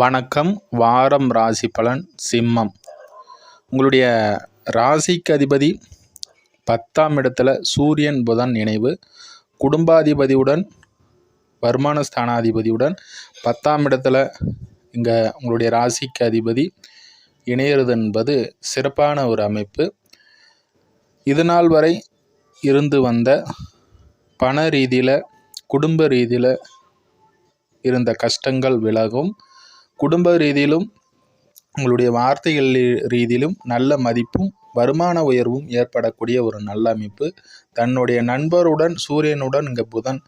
வணக்கம் வாரம் ராசி பலன் சிம்மம். உங்களுடைய ராசிக்கு அதிபதி பத்தாம் இடத்துல சூரியன் புதன் இணைவு. குடும்பாதிபதியுடன் வருமான ஸ்தானாதிபதியுடன் பத்தாம் இடத்துல இங்கே உங்களுடைய ராசிக்கு அதிபதி இணையிறது என்பது சிறப்பான ஒரு அமைப்பு. இது நாள் வரை இருந்து வந்த பண ரீதியில் குடும்ப ரீதியில் இருந்த கஷ்டங்கள் விலகும். குடும்ப ரீதியிலும் உங்களுடைய வார்த்தைகள் ரீதியிலும் நல்ல மதிப்பும் வருமான உயர்வும் ஏற்படக்கூடிய ஒரு நல்ல அமைப்பு. தன்னுடைய நண்பருடன் சூரியனுடன் இங்கே புதன்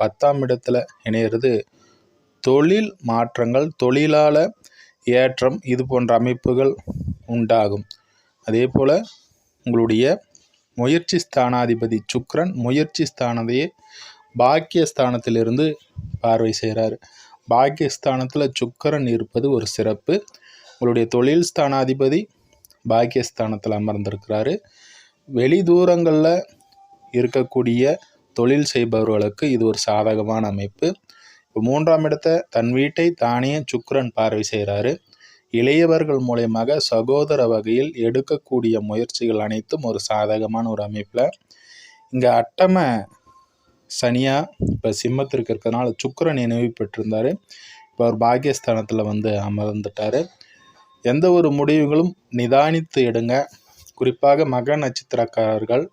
பத்தாம் இடத்துல இணையிறது. தொழில் மாற்றங்கள் தொழிலாள ஏற்றம் இது போன்ற அமைப்புகள் உண்டாகும். அதே போல் உங்களுடைய முயற்சி ஸ்தானாதிபதி சுக்ரன் முயற்சி ஸ்தானத்தையே பாக்கியஸ்தானத்திலிருந்து பார்வை செய்கிறார் பாக்கியஸ்தானத்தில் சுக்கரன் இருப்பது ஒரு சிறப்பு. உங்களுடைய தொழில் ஸ்தானாதிபதி பாக்கியஸ்தானத்தில் அமர்ந்திருக்கிறாரு. வெளி தூரங்களில் இருக்கக்கூடிய தொழில் செய்பவர்களுக்கு இது ஒரு சாதகமான அமைப்பு. இப்போ மூன்றாம் இடத்தை தன் வீட்டை தானே சுக்கரன் பார்வை செய்கிறாரு இளையவர்கள் மூலயமாக சகோதர வகையில் எடுக்கக்கூடிய முயற்சிகள் அனைத்தும் ஒரு சாதகமான ஒரு அமைப்பில். இங்கே அட்டம சனியாக இப்போ சிம்மத்திற்கு இருக்கிறதுனால சுக்கரன் நினைவு பெற்றிருந்தார். இப்போ அவர் பாக்கியஸ்தானத்தில் வந்து அமர்ந்துட்டார். எந்த ஒரு முடிவுகளும் நிதானித்து எடுங்க. குறிப்பாக மக நட்சத்திரக்காரர்கள்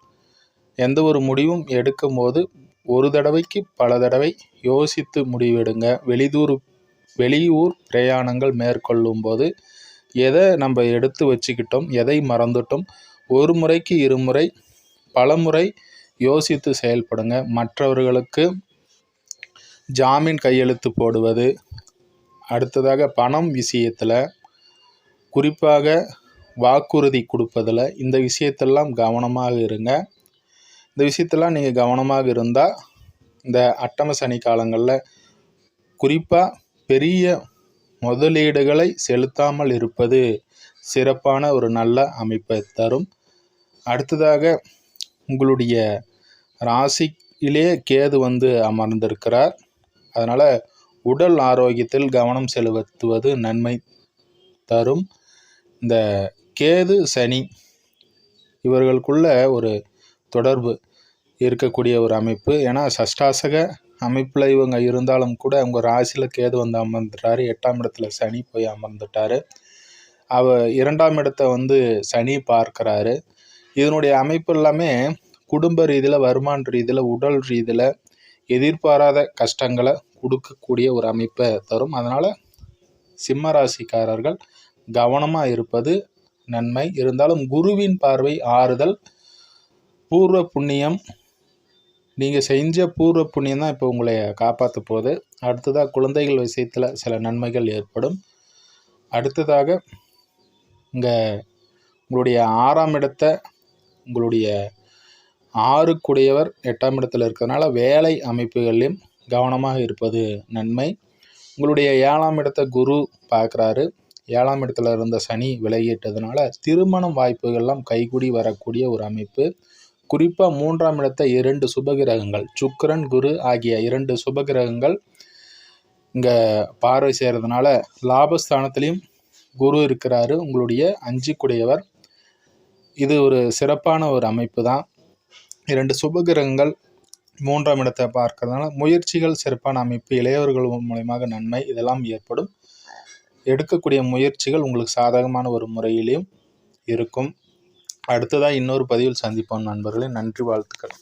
எந்த ஒரு முடிவும் எடுக்கும்போது ஒரு தடவைக்கு பல தடவை யோசித்து முடிவெடுங்க. வெளிதூர் வெளியூர் பிரயாணங்கள் மேற்கொள்ளும் போது எதை நம்ம எடுத்து வச்சுக்கிட்டோம் எதை மறந்துட்டோம்? ஒரு முறைக்கு இருமுறை பல முறை யோசித்து செயல்படுங்க. மற்றவர்களுக்கு ஜாமீன் கையெழுத்து போடுவது. அடுத்ததாக பணம் விஷயத்தில் குறிப்பாக வாக்குறுதி கொடுப்பதில் இந்த விஷயத்தெல்லாம் கவனமாக இருங்க. இந்த விஷயத்தெல்லாம் நீங்கள் கவனமாக இருந்தால் இந்த அட்டம சனி காலங்களில் குறிப்பாக பெரிய முதலீடுகளை செலுத்தாமல் இருப்பது சிறப்பான ஒரு நல்ல அமைப்பை தரும். அடுத்ததாக உங்களுடைய ராசியிலே கேது வந்து அமர்ந்திருக்கிறார். அதனால் உடல் ஆரோக்கியத்தில் கவனம் செலுத்துவது நன்மை தரும். இந்த கேது சனி இவர்களுக்குள்ள ஒரு தொடர்பு இருக்கக்கூடிய ஒரு அமைப்பு. ஏன்னா சஷ்டாசக அமைப்பில் இவங்க இருந்தாலும் கூட அவங்க ராசியில் கேது வந்து அமர்ந்துட்டார். எட்டாம் இடத்துல சனி போய் அமர்ந்துட்டார். அவ இரண்டாம் இடத்தை வந்து சனி பார்க்குறாரு. இதனுடைய அமைப்பு எல்லாமே குடும்ப ரீதியில் வருமான ரீதியில் உடல் ரீதியில் எதிர்பாராத கஷ்டங்களை கொடுக்கக்கூடிய ஒரு அமைப்பை தரும். அதனால் சிம்ம ராசிக்காரர்கள் கவனமாக இருப்பது நன்மை. இருந்தாலும் குருவின் பார்வை ஆறுதல். பூர்வ புண்ணியம் நீங்கள் செஞ்ச பூர்வ புண்ணியம் தான் இப்போ உங்களை காப்பாற்ற போகுது. அடுத்ததாக குழந்தைகள் விஷயத்தில் சில நன்மைகள் ஏற்படும். அடுத்ததாக இங்கே உங்களுடைய ஆறாம் இடத்தை உங்களுடைய ஆறுக்குடையவர் எட்டாம் இடத்துல இருக்கிறதுனால வேலை அமைப்புகளிலும் கவனமாக இருப்பது நன்மை. உங்களுடைய ஏழாம் இடத்தை குரு பார்க்குறாரு. ஏழாம் இடத்துல இருந்த சனி விலகிட்டதுனால திருமணம் வாய்ப்புகள்லாம் கைகூடி வரக்கூடிய ஒரு அமைப்பு. குறிப்பாக மூன்றாம் இடத்த இரண்டு சுபகிரகங்கள் சுக்கரன் குரு ஆகிய இரண்டு சுபகிரகங்கள் இங்கே பார்வை செய்கிறதுனால லாபஸ்தானத்துலேயும் குரு இருக்கிறாரு. உங்களுடைய அஞ்சு குடையவர் இது ஒரு சிறப்பான ஒரு அமைப்பு தான். இரண்டு சுபகிரகங்கள் மூன்றாம் இடத்தை பார்க்கறதுனால முயற்சிகள் சிறப்பான அமைப்பு இளையவர்கள் மூலயமாக நன்மை இதெல்லாம் ஏற்படும். எடுக்கக்கூடிய முயற்சிகள் உங்களுக்கு சாதகமான ஒரு முறையிலையும் இருக்கும். அடுத்ததாக இன்னொரு பதிவில் சந்திப்போம் நண்பர்களே. நன்றி வாழ்த்துக்கள்.